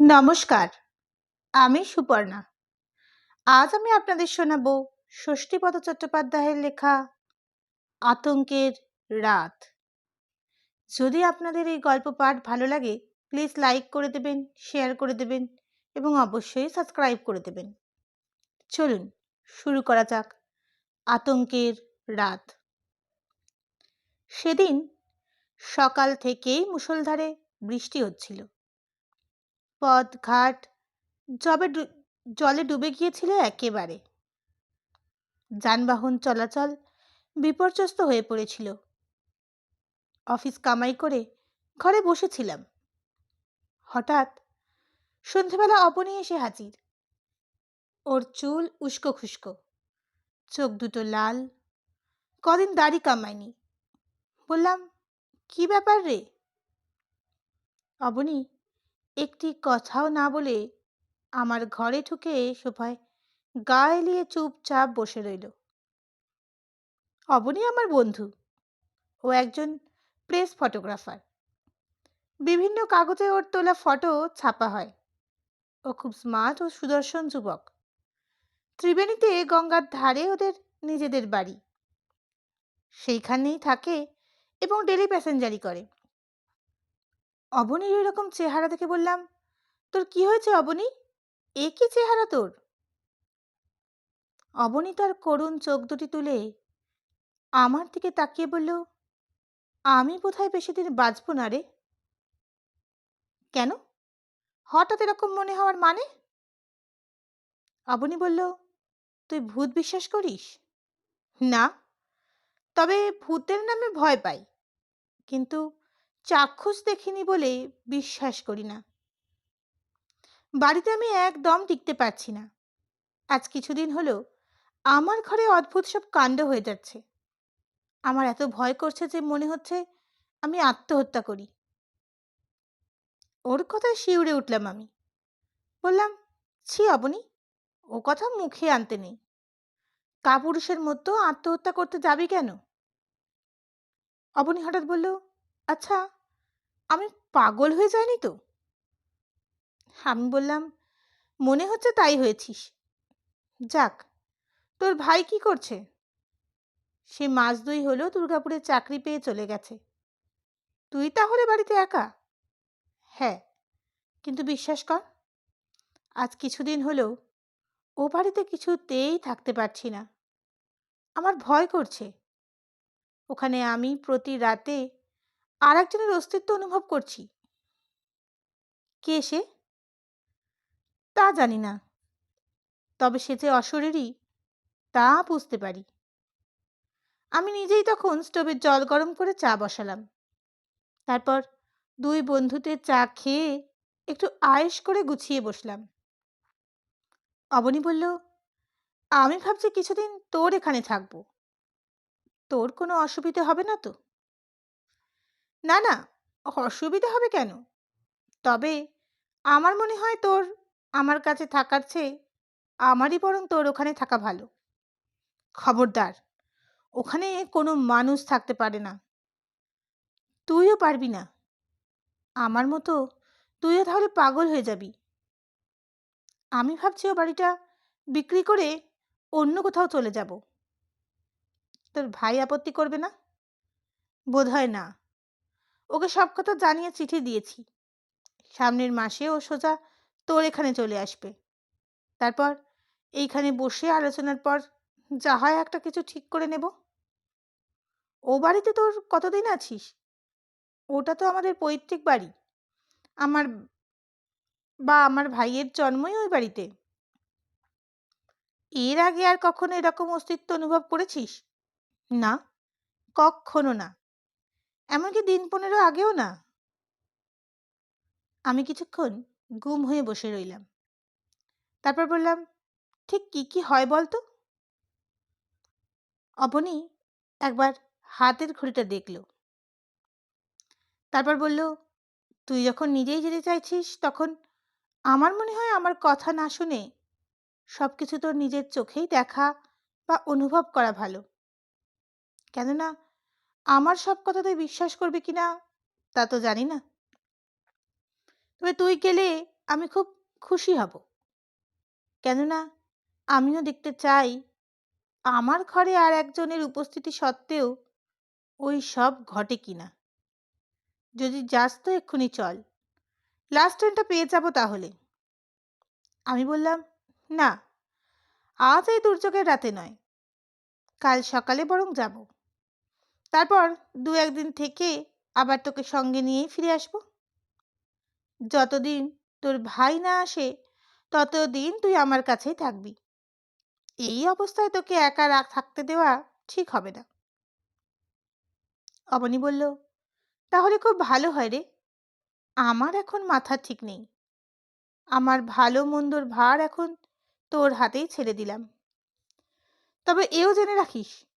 নমস্কার, আমি সুপর্ণা। আজ আমি আপনাদের শোনাব ষষ্ঠীপদ চট্টোপাধ্যায়ের লেখা আতঙ্কের রাত। যদি আপনাদের এই গল্প পাঠ ভালো লাগে প্লিজ লাইক করে দেবেন শেয়ার করে দেবেন এবং অবশ্যই সাবস্ক্রাইব করে দেবেন। চলুন, শুরু করা যাক আতঙ্কের রাত। সেদিন সকাল থেকেই মুষলধারে বৃষ্টি হচ্ছিল। পথ, ঘাট, জবে জলে ডুবে গিয়েছিল একেবারে। যানবাহন চলাচল বিপর্যস্ত হয়ে পড়েছিল। অফিস কামাই করে ঘরে বসেছিলাম। হঠাৎ সন্ধেবেলা অপনি এসে হাজির। ওর চুল উস্কো খুস্কো, চোখ দুটো লাল। কদিন দাড়ি কামায়নি। বললাম, কি ব্যাপার রে? অবনী একটি কথাও না বলে আমার ঘরে ঢুকে সোফায় গা এলিয়ে চুপচাপ বসে রইল। অবনী আমার বন্ধু। ও একজন প্রেস ফটোগ্রাফার। বিভিন্ন কাগজে ওর তোলা ফটো ছাপা হয়। ও খুব স্মার্ট ও সুদর্শন যুবক। ত্রিবেণীতে গঙ্গার ধারে ওদের নিজেদের বাড়ি। সেইখানেই থাকে এবং ডেলি প্যাসেঞ্জারি করে। অবনীর এরকম চেহারা দেখে বললাম, তোর কি হয়েছে অবনী? এ কি চেহারা তোর? অবনী তার করুণ চোখ দুটি তুলে আমার দিকে তাকিয়ে বলল, আমি বোধহয় বেশি দিন বাঁচব না রে। কেন? হঠাৎ এরকম মনে হওয়ার মানে? অবনী বলল, তুই ভূত বিশ্বাস করিস? না, তবে ভূতের নামে ভয় পাই, কিন্তু চাক্ষুষ দেখিনি বলে বিশ্বাস করি না। বাড়িতে আমি একদম টিকতে পারছি না। আজ কিছুদিন হলো আমার ঘরে অদ্ভুত সব কাণ্ড হয়ে যাচ্ছে। আমার এত ভয় করছে যে মনে হচ্ছে আমি আত্মহত্যা করি। ওর কথায় শিউরে উঠলাম আমি। বললাম, ছি অবনি, ও কথা মুখে আনতে নেই। কাপুরুষের মতো আত্মহত্যা করতে যাবি কেন? অবনি হঠাৎ বলল আচ্ছা আমি পাগল হয়ে যায়নি তো? আমি বললাম, মনে হচ্ছে তাই হয়েছিস। যাক, তোর ভাই কি করছে? সে মাস দুই হলো দুর্গাপুরে চাকরি পেয়ে চলে গেছে। তুই তাহলে বাড়িতে একা? হ্যাঁ কিন্তু বিশ্বাস কর, আজ কিছুদিন হলো ও বাড়িতে কিছুতেই থাকতে পারছি না। আমার ভয় করছে। ওখানে আমি প্রতি রাতে আর একজনের অস্তিত্ব অনুভব করছি। কে সে? তা জানি না। তবে সে যে অশরীরই তা বুঝতে পারি। আমি নিজেই তখন স্টোভের জল গরম করে চা বসালাম। তারপর দুই বন্ধুতে চা খেয়ে একটু আয়েস করে গুছিয়ে বসলাম। অবনী বলল, আমি ভাবছি কিছুদিন তোর এখানে থাকব। তোর কোনো অসুবিধে হবে না তো? না না, অসুবিধা হবে কেন? তবে আমার মনে হয় তোর, আমার কাছে থাকার চেয়ে আমারই বরং তোর ওখানে থাকা ভালো। খবরদার, ওখানে কোনো মানুষ থাকতে পারে না। তুইও পারবি না। আমার মতো তুইও তাহলে পাগল হয়ে যাবি। আমি ভাবছি ও বাড়িটা বিক্রি করে অন্য কোথাও চলে যাব। তোর ভাই আপত্তি করবে না? বোধ হয় না। ওকে সব কথা জানিয়ে চিঠি দিয়েছি। সামনের মাসে ও সোজা তোর এখানে চলে আসবে। তারপর এইখানে বসে আলোচনার পর যা হয় একটা কিছু ঠিক করে নেব। ও বাড়িতে তোর কতদিন আছিস? ওটা তো আমাদের পৈতৃক বাড়ি। আমার বা আমার ভাইয়ের জন্মই ওই বাড়িতে। এর আগে আর কখনো এরকম অস্তিত্ব অনুভব করেছিস? না, কখনো না। এমনকি দিন পনেরো আগেও না। আমি কিছুক্ষণ গুম হয়ে বসে রইলাম। তারপর বললাম, ঠিক কি কি হয় বলতো? অবনী একবার হাতের ঘড়িটা দেখল। তারপর বলল, তুই যখন নিজেই যেতে চাইছিস, তখন আমার মনে হয় আমার কথা না শুনে সব কিছু তোর নিজের চোখেই দেখা বা অনুভব করা ভালো। কেননা আমার সব কথা তুই বিশ্বাস করবি কিনা তা তো জানি না। তবে তুই গেলে আমি খুব খুশি হব। কেননা আমিও দেখতে চাই, আমার ঘরে আর একজনের উপস্থিতি সত্ত্বেও ওই সব ঘটে কিনা যদি যাস তো এক্ষুনি চল। লাস্ট ট্রেনটা পেয়ে যাব তাহলে। আমি বললাম, না আজ এই দুর্যোগের রাতে নয়। কাল সকালে বরং যাব। তারপর দু একদিন থেকে আবার তোকে সঙ্গে নিয়েই ফিরে আসব। যতদিন তোর ভাই না আসে, ততদিন তুই আমার কাছেই থাকবি। এই অবস্থায় তোকে একা রাখ থাকতে দেওয়া ঠিক হবে না। অবনী বলল, তাহলে খুব ভালো হয় রে। আমার এখন মাথা ঠিক নেই। আমার ভালো মন্দর ভার এখন তোর হাতেই ছেড়ে দিলাম। তবে এও জেনে রাখিস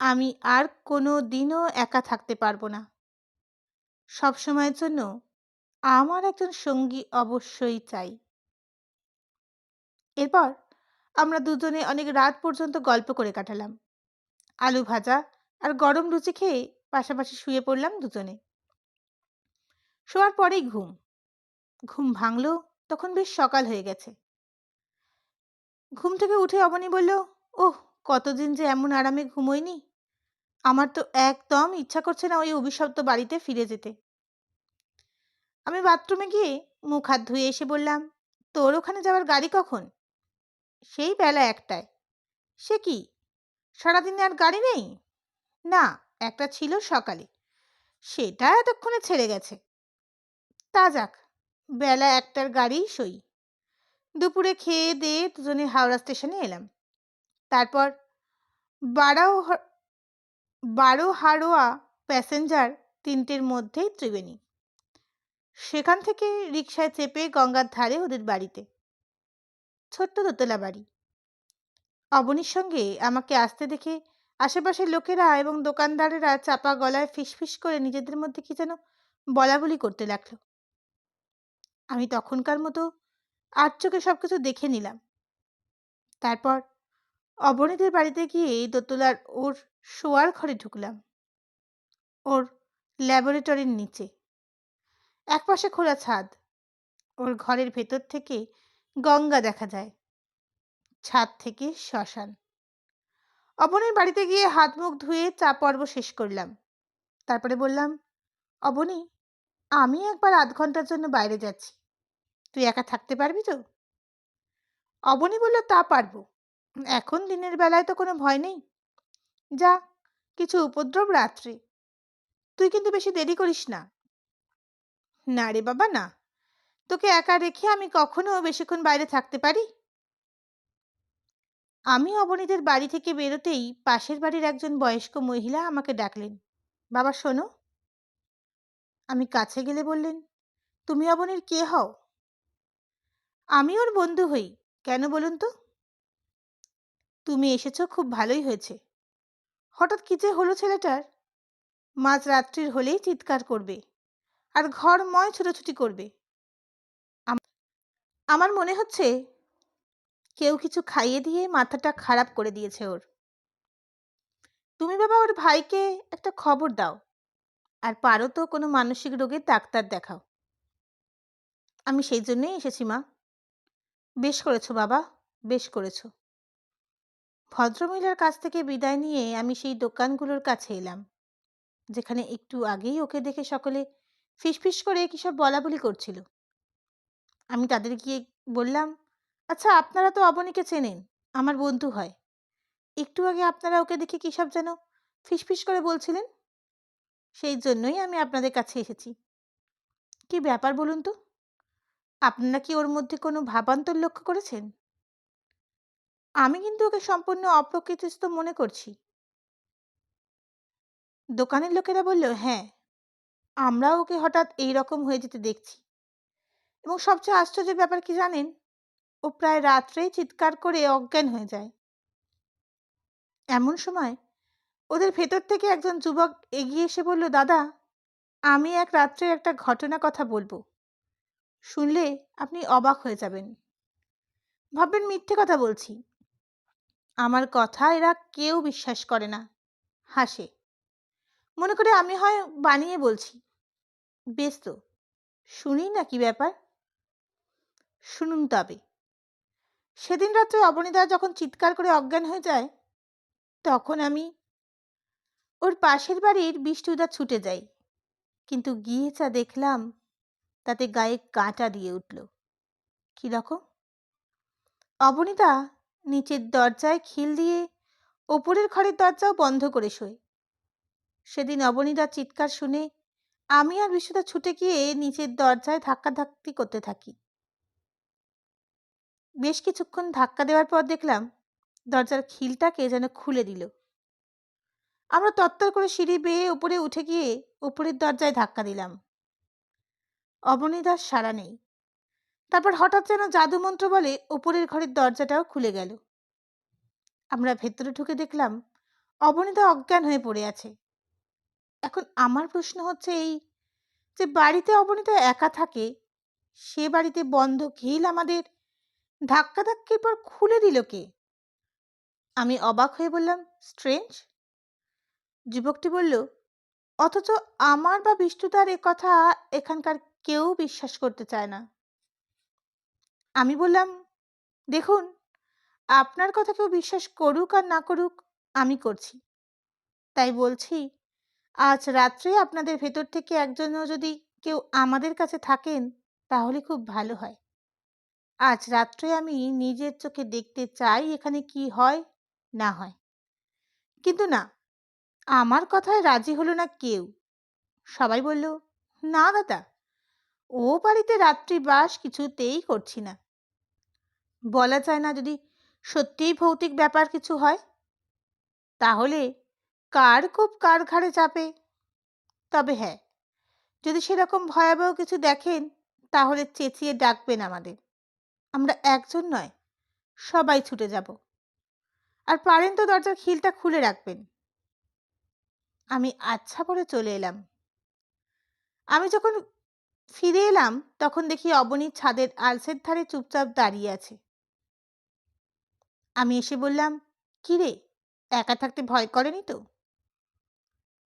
আমি আর কোনো দিনও একা থাকতে পারব না। সব সময়ের জন্য আমার একজন সঙ্গী অবশ্যই চাই। এরপর আমরা দুজনে অনেক রাত পর্যন্ত গল্প করে কাটালাম। আলু ভাজা আর গরম লুচি খেয়ে পাশাপাশি শুয়ে পড়লাম দুজনে। শোয়ার পরেই ঘুম। ঘুম ভাঙলো, তখন বেশ সকাল হয়ে গেছে। ঘুম থেকে উঠে অবনী বলল, ওহ কতদিন যে এমন আরামে ঘুমোয়নি আমার তো একদম ইচ্ছা করছে না ওই অভিশপ্ত বাড়িতে ফিরে যেতে। আমি বাথরুমে গিয়ে মুখ হাত ধুয়ে এসে বললাম, তোর ওখানে যাওয়ার গাড়ি কখন? সেই বেলা একটায়। সে কি? সারাদিনে আর গাড়ি নেই? না, একটা ছিল সকালে। সেটা এতক্ষণে ছেড়ে গেছে। তা যাক, বেলা একটার গাড়িই সই। দুপুরে খেয়ে দিয়ে দুজনে হাওড়া স্টেশনে এলাম। তারপর বারো হাড়োয়া প্যাসেঞ্জার তিনটের মধ্যেই ত্রিবেণী। সেখান থেকে রিক্সায় চেপে গঙ্গার ধারে ওদের বাড়িতে। ছোট্ট দোতলা বাড়ি। অবনীর সঙ্গে আমাকে আসতে দেখে আশেপাশের লোকেরা এবং দোকানদারেরা চাপা গলায় ফিসফিস করে নিজেদের মধ্যে কি যেন বলাবলি করতে লাগল। আমি তখনকার মতো আর চোখে সব কিছু দেখে নিলাম। তারপর অবনীদের বাড়িতে গিয়ে দোতলার ওর শোয়ার ঘরে ঢুকলাম। ওর ল্যাবরেটরির নিচে। একপাশে খোলা ছাদ। ওর ঘরের ভেতর থেকে গঙ্গা দেখা যায়। ছাদ থেকে শ্মশান। অবনীর বাড়িতে গিয়ে হাত মুখ ধুয়ে চা পর্ব শেষ করলাম। তারপরে বললাম, অবনী, আমি একবার আধ ঘণ্টার জন্য বাইরে যাচ্ছি। তুই একা থাকতে পারবি তো? অবনী বলল, তা পারব। এখন দিনের বেলায় তো কোনো ভয় নেই। যা, কিছু উপদ্রব রাত্রে। তুই কিন্তু বেশি দেরি করিস না। না রে বাবা, না। তোকে একা রেখে আমি কখনো বেশিক্ষণ বাইরে থাকতে পারি? আমি অবনীদের বাড়ি থেকে বেরোতেই পাশের বাড়ির একজন বয়স্ক মহিলা আমাকে ডাকলেন। বাবা, শোনো। আমি কাছে গেলে বললেন, তুমি অবনীর কে হও? আমি ওর বন্ধু হই। কেন বলুন তো? তুমি এসেছ, খুব ভালোই হয়েছে। হঠাৎ কি যে হলো ছেলেটার? মাঝ রাত্রির হলেই চিৎকার করবে আর ঘরময় ছুটোছুটি করবে। আমার মনে হচ্ছে কেউ কিছু খাইয়ে দিয়ে মাথাটা খারাপ করে দিয়েছে ওর। তুমি বাবা ওর ভাইকে একটা খবর দাও আর পারো তো কোনো মানসিক রোগের ডাক্তার দেখাও। আমি সেই জন্যই এসেছি মা। বেশ করেছ বাবা, বেশ করেছ। ভদ্রমহিলার কাছ থেকে বিদায় নিয়ে আমি সেই দোকানগুলোর কাছে এলাম। যেখানে একটু আগেই ওকে দেখে সকলে ফিসফিস করে কী সব বলা বলি করছিল। আমি তাদের গিয়ে বললাম আচ্ছা আপনারা তো অবনীকে চেনেন, আমার বন্ধু হয়। একটু আগে আপনারা ওকে দেখে কী সব যেন ফিসফিস করে বলছিলেন? সেই জন্যই আমি আপনাদের কাছে এসেছি। কি ব্যাপার বলুন তো? আপনারা কি ওর মধ্যে কোনো ভাবান্তর লক্ষ্য করেছেন? আমি কিন্তু ওকে সম্পূর্ণ অপ্রকৃতিস্থ মনে করছি। দোকানের লোকেরা বলল হ্যাঁ আমরাও ওকে হঠাৎ এই রকম হয়ে যেতে দেখছি। এবং সবচেয়ে আশ্চর্যের ব্যাপার কি জানেন? ও প্রায় রাত্রেই চিৎকার করে অজ্ঞান হয়ে যায়। এমন সময় ওদের ভেতর থেকে একজন যুবক এগিয়ে এসে বলল, দাদা, আমি এক রাত্রে একটা ঘটনা কথা বলব। শুনলে আপনি অবাক হয়ে যাবেন। ভাববেন মিথ্যে কথা বলছি। আমার কথা এরা কেউ বিশ্বাস করে না। হাসে। মনে করে আমি হয় বানিয়ে বলছি। বেশ তো, শুনি না কি ব্যাপার? শুনুন তবে। সেদিন রাত্রে অবনীদা যখন চিৎকার করে অজ্ঞান হয়ে যায়, তখন আমি ওর পাশের বাড়ির বিষ্টুদা ছুটে যাই। কিন্তু গিয়ে যা দেখলাম, তাতে গায়ে কাঁটা দিয়ে উঠল। কীরকম অবনীতা নিচের দরজায় খিল দিয়ে ওপরের ঘরের দরজাও বন্ধ করে শোয়। সেদিন অবনীদার চিৎকার শুনে আমি আর বিশ্বদা ছুটে গিয়ে নিচের দরজায় ধাক্কাধাক্কি করতে থাকি। বেশ কিছুক্ষণ ধাক্কা দেওয়ার পর দেখলাম দরজার খিলটাকে যেন খুলে দিল। আমরা তত্তর করে সিঁড়ি বেয়ে উপরে উঠে গিয়ে উপরের দরজায় ধাক্কা দিলাম। অবনীদার সাড়া নেই। তারপর হঠাৎ যেন জাদুমন্ত্র বলে ওপরের ঘরের দরজাটাও খুলে গেল। আমরা ভেতরে ঢুকে দেখলাম, অবনীতা অজ্ঞান হয়ে পড়ে আছে। এখন আমার প্রশ্ন হচ্ছে এই যে, বাড়িতে অবনীতা একা থাকে, সে বাড়িতে বন্ধ ঘিল আমাদের, ধাক্কাধাক্কির পর খুলে দিল কে? আমি অবাক হয়ে বললাম, স্ট্রেঞ্জ? যুবকটি বলল, অথচ আমার বা বিষ্ণুদার এ কথা এখানকার কেউ বিশ্বাস করতে চায় না। আমি বললাম, দেখুন, আপনার কথা কেউ বিশ্বাস করুক আর না করুক, আমি করছি। তাই বলছি, আজ রাত্রে আপনাদের ভেতর থেকে একজনও যদি কেউ আমাদের কাছে থাকেন, তাহলে খুব ভালো হয়। আজ রাত্রে আমি নিজের চোখে দেখতে চাই এখানে কি হয়, না হয়। কিন্তু না, আমার কথায় রাজি হলো না কেউ। সবাই বলল, না দাদা, ও বাড়িতে রাত্রি বাস কিছুতেই করছি না। বলা যায় না যদি সত্যিই ভৌতিক ব্যাপার কিছু হয়? তাহলে কার খুব কার ঘাড়ে চাপে? তবে হ্যাঁ যদি সেরকম ভয়াবহ কিছু দেখেন, তাহলে চেঁচিয়ে ডাকবেন আমাদের। আমরা একজন নয়, সবাই ছুটে যাব। আর পারেন তো দরজার খিলটা খুলে রাখবেন। আমি আচ্ছা করে চলে এলাম। আমি যখন ফিরে এলাম, তখন দেখি অবনীর ছাদের আলসের ধারে চুপচাপ দাঁড়িয়ে আছে। আমি এসে বললাম, কি রে, একা থাকতে ভয় করেনি তো?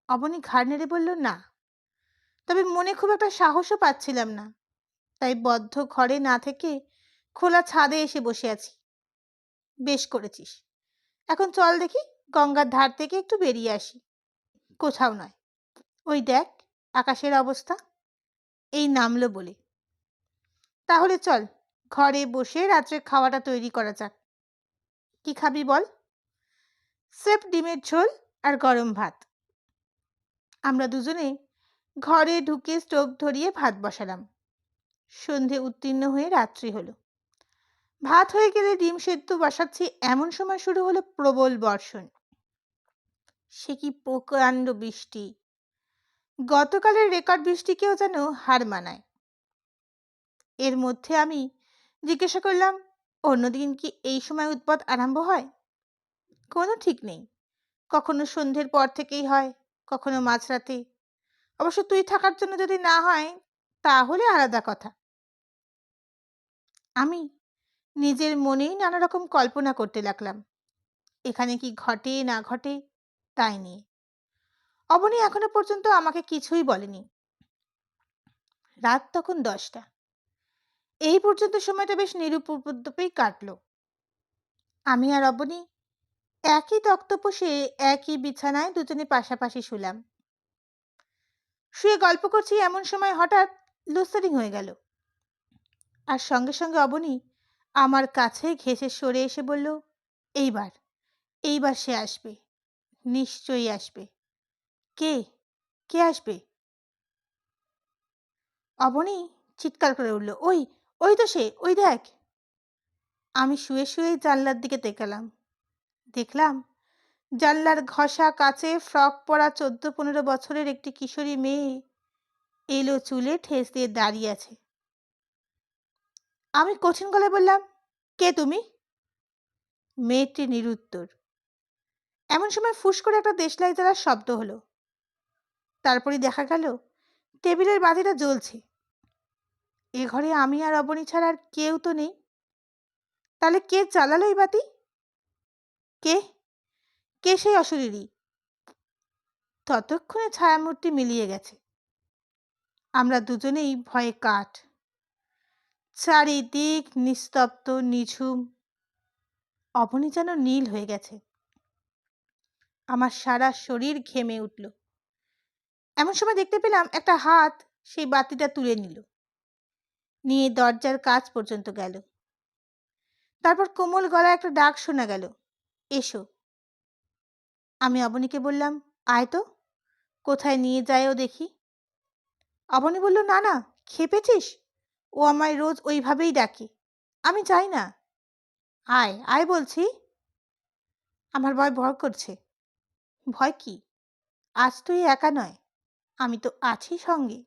অবনী ঘাড় নেড়ে বলল, না। তবে মনে খুব একটা সাহসও পাচ্ছিলাম না। তাই বদ্ধ ঘরে না থেকে খোলা ছাদে এসে বসে আছি। বেশ করেছিস। এখন চল দেখি গঙ্গার ধার থেকে একটু বেরিয়ে আসি। কোথাও নয়। ওই দেখ, আকাশের অবস্থা। এই নামলো বলে। তাহলে চল, ঘরে বসে রাত্রে খাওয়াটা তৈরি করা যাক। কি খাবি বল? সেফ ডিমের ঝোল আর গরম ভাত। আমরা দুজনে ঘরে ঢুকে স্টোভ ধরিয়ে ভাত বসালাম। সন্ধে উত্তীর্ণ হয়ে রাত্রি হলো। ভাত হয়ে গেলে ডিম সেদ্ধ বসাচ্ছি এমন সময় শুরু হলো প্রবল বর্ষণ। সে কি প্রকাণ্ড বৃষ্টি। গতকালের রেকর্ড বৃষ্টিকেও যেন হার মানায়। এর মধ্যে আমি জিজ্ঞাসা করলাম অন্যদিন কি এই সময় উৎপাত আরম্ভ হয়? কোনো ঠিক নেই। কখনো সন্ধ্যের পর থেকেই হয়, কখনো মাঝরাতে। অবশ্য তুই থাকার জন্য যদি না হয়, তাহলে আলাদা কথা। আমি নিজের মনেই নানা রকম কল্পনা করতে লাগলাম। এখানে কি ঘটে, না ঘটে, তাই নিয়ে। অবনী এখনও পর্যন্ত আমাকে কিছুই বলেনি। রাত তখন দশটা। এই পর্যন্ত সময়টা বেশ নিরুপদ্রবেই কাটলো। আমি আর অবনী একই তক্তপোষে একই বিছানায় দুজনে পাশাপাশি শুলাম। শুয়ে গল্প করছি এমন সময় হঠাৎ লুসারিং হয়ে গেল। আর সঙ্গে সঙ্গে অবনী আমার কাছে ঘেসে সরে এসে বলল, এইবার এইবার সে আসবে, নিশ্চয়ই আসবে। কে? কে আসবে? অবনী চিৎকার করে উঠল, ওই ওই তো সে ওই দেখ। আমি শুয়ে শুয়েই জানলার দিকে তেকালাম। দেখলাম জানলার ঘষা কাছে ফ্রক পরা চোদ্দ পনেরো বছরের একটি কিশোরী মেয়ে এলো চুলে ঠেস দিয়ে দাঁড়িয়ে আছে। আমি কঠিন গলায় বললাম, কে তুমি? মেয়েটি নিরুত্তর। এমন সময় ফুস করে একটা দেশলাই জ্বালার শব্দ হলো। তারপরে দেখা গেল, টেবিলের বাতিটা জ্বলছে। এ ঘরে আমি আর অবনী ছাড়া আর কেউ তো নেই। তাহলে কে চালালো এই বাতি? কে? কে সেই অশরীরী? ততক্ষণে ছায়ামূর্তি মিলিয়ে গেছে। আমরা দুজনেই ভয়ে কাঠ। চারিদিক নিস্তব্ধ, নিঝুম। অবনী যেন নীল হয়ে গেছে। আমার সারা শরীর ঘেমে উঠল। এমন সময় দেখতে পেলাম একটা হাত সেই বাতিটা তুলে নিল। নিয়ে দরজার কাজ পর্যন্ত গেল। তারপর কোমল গলায় একটা ডাক শোনা গেল, এসো। আমি অবনীকে বললাম, আয় তো, কোথায় নিয়ে যায় ও দেখি? অবনী বলল, না না, খেপেছিস? ও আমায় রোজ ওইভাবেই ডাকে, আমি চাই না। আয় আয় বলছি। আমার ভয় ভয় করছে। ভয় কি? আজ তুই একা নয়, আমি তো আছি সঙ্গে,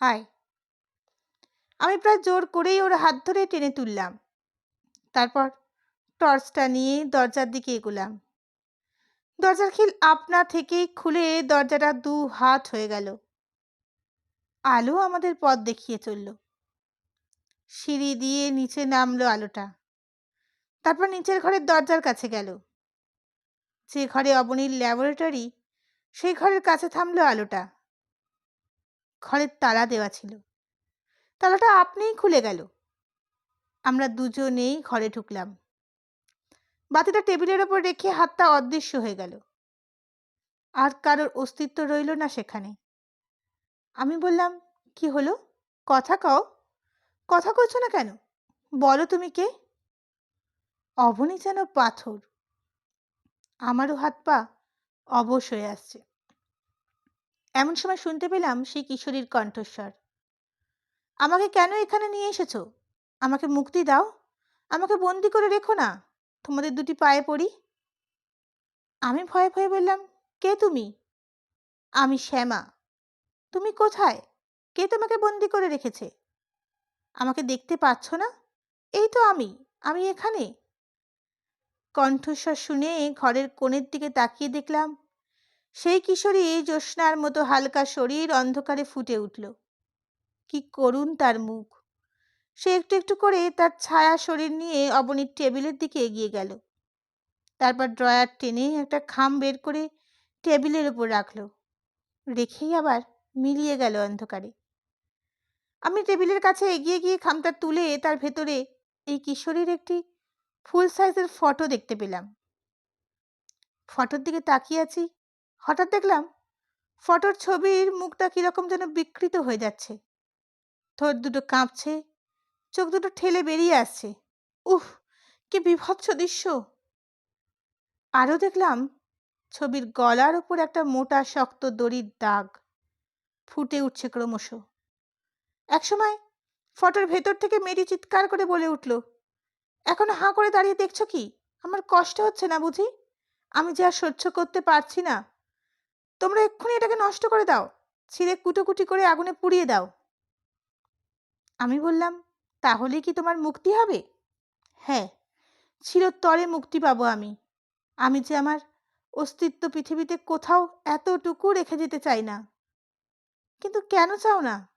আয়। আমি প্রায় জোর করেই ওর হাত ধরে টেনে তুললাম। তারপর টর্চটা নিয়ে দরজার দিকে এগোলাম। দরজার খিল আপনা থেকেই খুলে দরজাটা দু হাত হয়ে গেল। আলো আমাদের পথ দেখিয়ে চলল। সিঁড়ি দিয়ে নিচে নামলো আলোটা। তারপর নিচের ঘরের দরজার কাছে গেল। যে ঘরে অবনীর ল্যাবরেটরি, সেই ঘরের কাছে থামলো আলোটা। ঘরের তালা দেওয়া ছিল। তালাটা আপনিই খুলে গেল। আমরা দুজনেই ঘরে ঢুকলাম। বাতিটা টেবিলের ওপর রেখে হাতটা অদৃশ্য হয়ে গেল। আর কারোর অস্তিত্ব রইল না সেখানে। আমি বললাম, কি হলো? কথা কও। কথা কইছো না কেন? বলো তুমি কে? অবনী যেন পাথর। আমারও হাত পা অবশ হয়ে আসছে। এমন সময় শুনতে পেলাম সেই কিশোরীর কণ্ঠস্বর। আমাকে কেন এখানে নিয়ে এসেছ? আমাকে মুক্তি দাও। আমাকে বন্দি করে রেখো না। তোমাদের দুটি পায়ে পড়ি। আমি ভয়ে ভয়ে বললাম, কে তুমি? আমি শ্যামা। তুমি কোথায়? কে তোমাকে বন্দি করে রেখেছে? আমাকে দেখতে পাচ্ছ না? এই তো আমি। আমি এখানে। কণ্ঠস্বর শুনে ঘরের কোণের দিকে তাকিয়ে দেখলাম, সেই কিশোরী জ্যোৎস্নার মতো হালকা শরীর অন্ধকারে ফুটে উঠল। কি করুণ তার মুখ। সে একটু একটু করে তার ছায়া শরীর নিয়ে অবনীর টেবিলের দিকে এগিয়ে গেল। তারপর ড্রয়ার টেনে একটা খাম বের করে টেবিলের উপর রাখল। রেখেই আবার মিলিয়ে গেল অন্ধকারে। আমি টেবিলের কাছে এগিয়ে গিয়ে খামটা তুলে তার ভেতরে এই কিশোরীর একটি ফুল সাইজের ফটো দেখতে পেলাম। ফটোর দিকে তাকিয়ে আছি, হঠাৎ দেখলাম ফটোর ছবির মুখটা কীরকম যেন বিকৃত হয়ে যাচ্ছে। ঠোঁট দুটো কাঁপছে, চোখ দুটো ঠেলে বেরিয়ে আসছে। উফ, কি বিভৎস দৃশ্য! আরও দেখলাম ছবির গলার উপর একটা মোটা, শক্ত দড়ির দাগ। ফুটে উঠছে ক্রমশ। একসময় ফটোর ভেতর থেকে মেরি চিৎকার করে বলে উঠল, এখন হাঁ করে দাঁড়িয়ে দেখছ কি? আমার কষ্ট হচ্ছে না বুঝি? আমি যে আর সহ্য করতে পারছি না। তোমরা এক্ষুনি এটাকে নষ্ট করে দাও, ছিঁড়ে কুটোকুটি করে আগুনে পুড়িয়ে দাও। আমি বললাম, তাহলে কি তোমার মুক্তি হবে? হ্যাঁ চিরতরে মুক্তি পাবো আমি। আমি যে আমার অস্তিত্ব পৃথিবীতে কোথাও এতটুকু রেখে যেতে চাই না। কিন্তু কেন চাও না?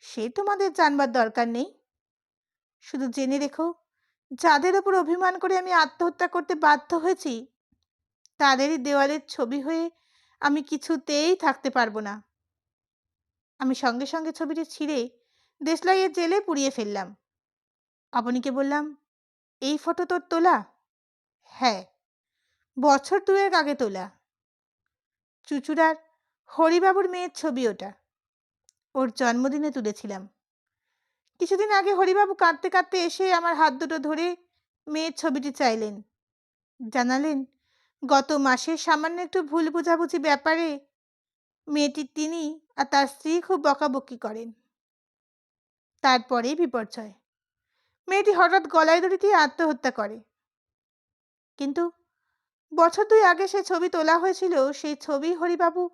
সে তোমাদের জানবার দরকার নেই। শুধু জেনে রেখো, যাদের ওপর অভিমান করে আমি আত্মহত্যা করতে বাধ্য হয়েছি, তাদেরই দেওয়ালের ছবি হয়ে আমি কিছুতেই থাকতে পারব না। আমি সঙ্গে সঙ্গে ছবিটি ছিঁড়ে দেশলাইয়ের জেলে পুড়িয়ে ফেললাম। আপনিকে বললাম? এই ফটো তোর তোলা? হ্যাঁ বছর দুয়েক আগে তোলা। চুচুড়ার হরিবাবুর মেয়ের ছবি ওটা। ওর জন্মদিনে তুলেছিলাম। কিছুদিন আগে হরিবাবু কাঁদতে কাঁদতে এসে আমার হাত দুটো ধরে মেয়ের ছবিটি চাইলেন। জানালেন, গত মাসে সামান্য একটু ভুল বোঝাবুঝি ব্যাপারে মেয়েটির তিনি আর তার স্ত্রী খুব বকাবকি করেন। তারপরেই বিপর্যয়। মেয়েটি হঠাৎ গলায় দড়ি দিয়ে আত্মহত্যা করে। কিন্তু বছর দুই আগে সে ছবি তোলা হয়েছিল, সেই ছবি হরিবাবু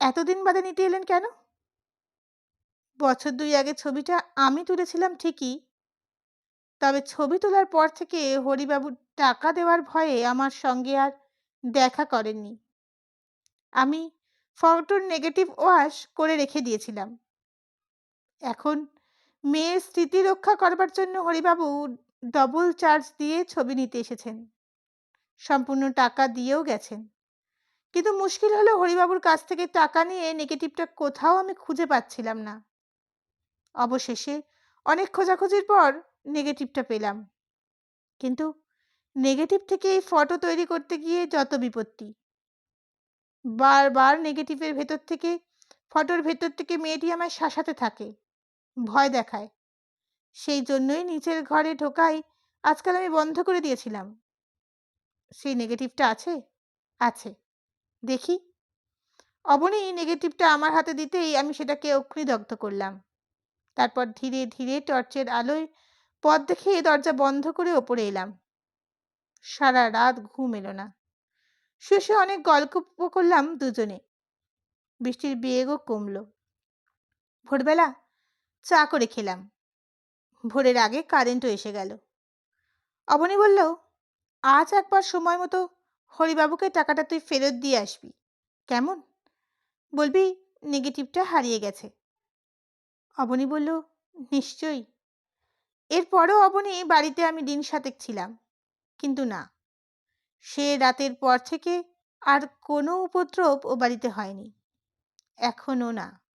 এতদিন বাদে নিতে এলেন কেন? বছর দুই আগে ছবিটা আমি তুলেছিলাম ঠিকই, তবে ছবি তোলার পর থেকে হরিবাবু টাকা দেওয়ার ভয়ে আমার সঙ্গে আর দেখা করেননি। আমি ফটোর নেগেটিভ ওয়াশ করে রেখে দিয়েছিলাম। এখন মেয়ের স্মৃতি রক্ষা করবার জন্য হরিবাবু ডবল চার্জ দিয়ে ছবি নিতে এসেছেন। সম্পূর্ণ টাকা দিয়েও গেছেন। কিন্তু মুশকিল হলো হরিবাবুর কাছ থেকে টাকা নিয়ে নেগেটিভটা কোথাও আমি খুঁজে পাচ্ছিলাম না। অবশেষে অনেক খোঁজাখুঁজির পর নেগেটিভটা পেলাম। কিন্তু নেগেটিভ থেকে এই ফটো তৈরি করতে গিয়ে যত বিপত্তি। বারবার নেগেটিভের ভেতর থেকে ফটোর ভেতর থেকে মেয়েটি আমায় শাসাতে থাকে। ভয় দেখায়। সেই জন্যই নিচের ঘরে ঢোকাই আজকাল আমি বন্ধ করে দিয়েছিলাম। সেই নেগেটিভটা আছে? আছে। দেখি। অবনী নেগেটিভটা আমার হাতে দিতেই আমি সেটাকে অগ্নিদগ্ধ করলাম। তারপর ধীরে ধীরে টর্চের আলোয় পথ দেখে দরজা বন্ধ করে ওপরে এলাম। সারা রাত ঘুম এলো না। শেষে অনেক গল্প করলাম দুজনে। বৃষ্টির বেগও কমলো। ভোরবেলা চা করে খেলাম। ভোরের আগে কারেন্টও এসে গেল। অবনী বলল, আজ একবার সময় মতো হরিবাবুকে টাকাটা তুই ফেরত দিয়ে আসবি। কেমন? বলবি নেগেটিভটা হারিয়ে গেছে। অবনী বলল, নিশ্চয়ই। এরপরও অবনী বাড়িতে আমি দিন সাতেক ছিলাম, কিন্তু না। সে রাতের পর থেকে আর কোনো উপদ্রব ও বাড়িতে হয়নি। এখনও না।